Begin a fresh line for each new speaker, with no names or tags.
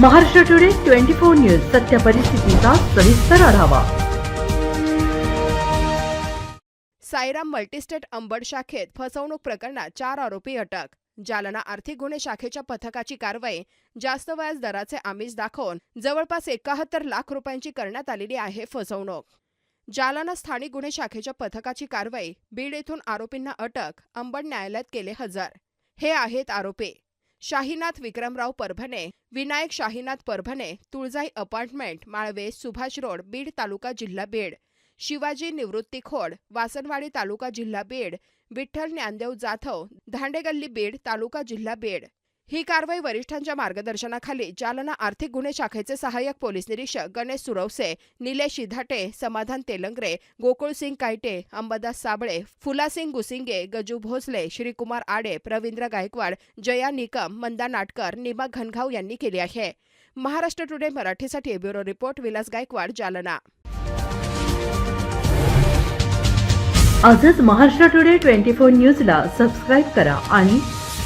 Maharashtra today twenty four news सत्य परिस्थितीचा सविस्तर आढावा.
साईराम मल्टीस्टेट अंबड शाखेत फसवणूक प्रकरणात चार आरोपी अटक. जालना आर्थिक गुन्हे शाखेच्या पथकाची कारवाई जास्त व्याज दराचे आमिष दाखवून जवळपास एकाहत्तर लाख रुपयांची करण्यात आलेली आहे फसवणूक. जालना स्थानिक गुन्हे शाखेच्या पथकाची कारवाई बीड येथून आरोपींना अटक अंबड न्यायालयात केले हजर. हे आहेत आरोपी. शाहीनाथ विक्रमराव परभणे विनायक शाहीनाथ परभणे तुळजाई अपार्टमेंट माळवे सुभाष रोड बीड तालुका जिल्हा बीड शिवाजी निवृत्ती खोड वासनवाडी तालुका जिल्हा बीड विठ्ठल ज्ञानदेव जाधव धांडेगल्ली बीड तालुका जिल्हा बीड. ही कारवाई वरिष्ठांच्या मार्गदर्शनाखाली जालना आर्थिक गुन्हे शाखेचे सहाय्यक पोलीस निरीक्षक गणेश सुरवसे निलेश शिधाटे समाधान तेलंगरे गोकुळसिंग कायटे अंबादास साबळे फुलासिंग गुसिंगे गजू भोसले श्रीकुमार आडे प्रवींद्र गायकवाड जया निकम मंदा नाटकर निमा घनघाव यांनी केली आहे. महाराष्ट्र टुडे मराठीसाठी ब्युरो रिपोर्ट विलास गायकवाड जालना.
आजच महाराष्ट्र टुडे ट्वेंटी फोर न्यूजला सबस्क्राईब करा आणि